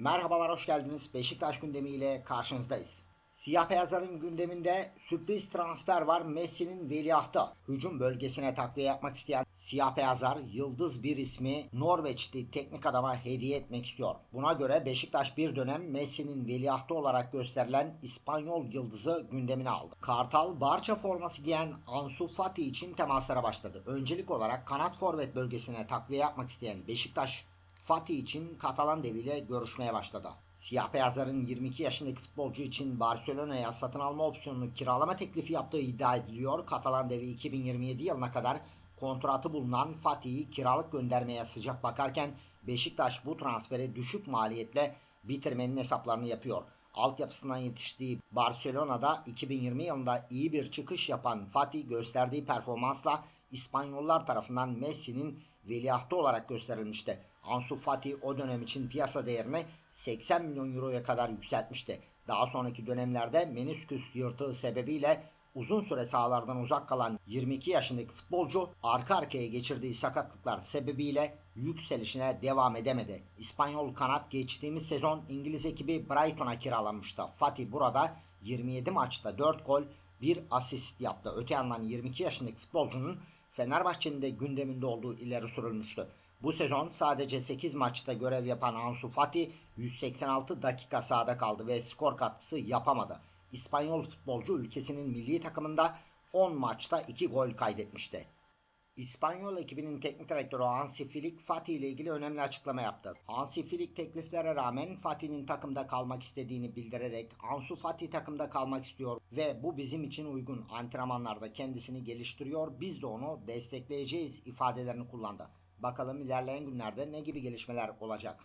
Merhabalar, hoş geldiniz. Beşiktaş gündemiyle karşınızdayız. Siyah beyazların gündeminde sürpriz transfer var. Messi'nin veliahtı. Hücum bölgesine takviye yapmak isteyen siyah beyazlar yıldız bir ismi Norveçli teknik adama hediye etmek istiyor. Buna göre Beşiktaş bir dönem Messi'nin veliahtı olarak gösterilen İspanyol yıldızı gündemine aldı. Kartal Barça forması giyen Ansu Fati için temaslara başladı. Öncelik olarak kanat forvet bölgesine takviye yapmak isteyen Beşiktaş Fatih için Katalan deviyle görüşmeye başladı. Siyah beyazların 22 yaşındaki futbolcu için Barcelona'ya satın alma opsiyonunu kiralama teklifi yaptığı iddia ediliyor. Katalan devi 2027 yılına kadar kontratı bulunan Fatih'i kiralık göndermeye sıcak bakarken Beşiktaş bu transferi düşük maliyetle bitirmenin hesaplarını yapıyor. Altyapısından yetiştiği Barcelona'da 2020 yılında iyi bir çıkış yapan Fatih gösterdiği performansla İspanyollar tarafından Messi'nin veliahtı olarak gösterilmişti. Ansu Fati o dönem için piyasa değerini 80 milyon euroya kadar yükseltmişti. Daha sonraki dönemlerde menisküs yırtığı sebebiyle uzun süre sahalardan uzak kalan 22 yaşındaki futbolcu arka arkaya geçirdiği sakatlıklar sebebiyle yükselişine devam edemedi. İspanyol kanat geçtiğimiz sezon İngiliz ekibi Brighton'a kiralanmıştı. Fatih burada 27 maçta 4 gol, 1 asist yaptı. Öte yandan 22 yaşındaki futbolcunun Fenerbahçe'nin de gündeminde olduğu ileri sürülmüştü. Bu sezon sadece 8 maçta görev yapan Ansu Fati 186 dakika sahada kaldı ve skor katkısı yapamadı. İspanyol futbolcu ülkesinin milli takımında 10 maçta 2 gol kaydetmişti. İspanyol ekibinin teknik direktörü Hansi Flick Fatih ile ilgili önemli açıklama yaptı. Hansi Flick tekliflere rağmen Fatih'in takımda kalmak istediğini bildirerek Ansu Fatih takımda kalmak istiyor ve bu bizim için uygun antrenmanlarda kendisini geliştiriyor biz de onu destekleyeceğiz ifadelerini kullandı. Bakalım ilerleyen günlerde ne gibi gelişmeler olacak.